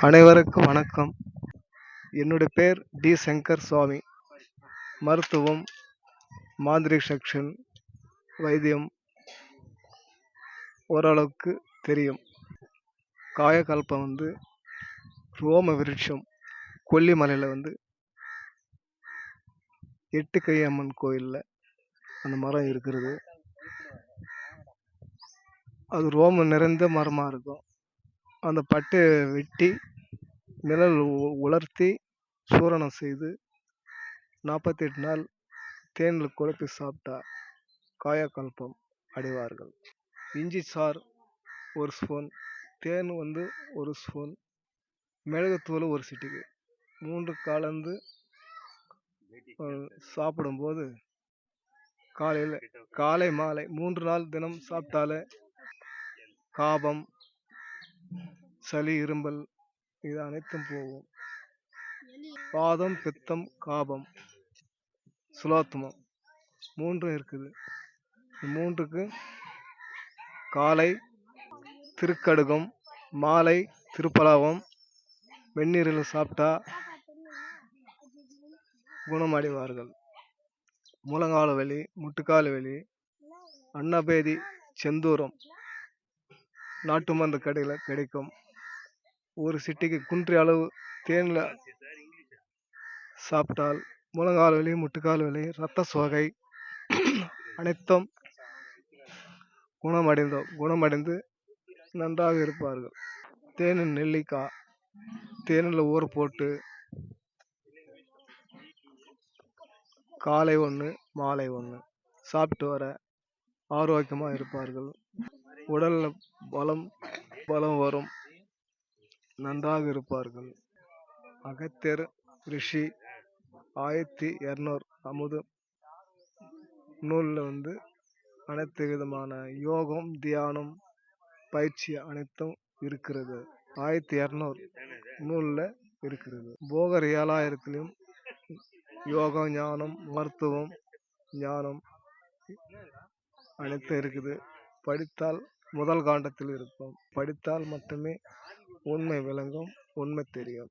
அனைவருக்கும் வணக்கம். என்னுடைய பேர் டி. சங்கர் சுவாமி. மருத்துவம் மாந்திரிக் செக்ஷன் வைத்தியம் ஓரளவுக்கு தெரியும். காயக்கல்பம் வந்து ரோம விருட்சம் கொல்லிமலையில் வந்து எட்டு கை அம்மன் கோயிலில் அந்த மரம் இருக்கிறது. அது ரோமம் நிறைந்த மரமாக இருக்கும். அந்த பட்டையை வெட்டி நிழல் உலர்த்தி சூரணம் செய்து நாற்பத்தெட்டு நாள் தேனில் குழப்பி சாப்பிட்டா காயக்கல்பம் அடைவார்கள். இஞ்சி சாறு ஒரு ஸ்பூன் தேன் வந்து ஒரு ஸ்பூன் மிளகுத்தூள் ஒரு சிட்டிகை. மூன்று கலந்து சாப்பிடும்போது காலையில் காலை மாலை மூன்று நாள் தினம் சாப்பிட்டாலே காபம் சளி இரும்பல் இது அனைத்தும் போகும். வாதம் பித்தம் காபம் சுலாத்துமம் மூன்றும் இருக்குது. மூன்றுக்கு காலை திருக்கடுகம் மாலை திருப்பலாவம் வெந்நீரில் சாப்பிட்டா குணமடைவார்கள். முழங்கால வலி முட்டுக்கால் வலி அன்னபேதி செந்தூரம் நாட்டு மருந்து கடையில் கிடைக்கும். ஒரு சிட்டிக்கு குன்றிய அளவு தேனில் சாப்பிட்டால் முழங்கால் வலி முட்டுக்கால் வலி இரத்த சோகை அனைத்தும் குணமடைந்தோம் குணமடைந்து நன்றாக இருப்பார்கள். தேனின் நெல்லிக்காய் தேனில் ஊற போட்டு காலை ஒன்று மாலை ஒன்று சாப்பிட்டு வர ஆரோக்கியமாக இருப்பார்கள். உடலில் பலம் பலம் வரும். நன்றாக இருப்பார்கள். அகத்தியர் ரிஷி ஆயிரத்தி இரநூறு அமுது நூலில் வந்து அனைத்து விதமான யோகம் தியானம் பயிற்சி அனைத்தும் இருக்கிறது. ஆயிரத்தி இரநூறு நூலில் இருக்கிறது. போகர் ஏழாயிரத்துலேயும் யோகம் ஞானம் மருத்துவம் ஞானம் அனைத்தும் இருக்குது. படித்தால் முதல் காண்டத்தில் இருப்போம். படித்தால் மட்டுமே உண்மை விளங்கும் உண்மை தெரியும்.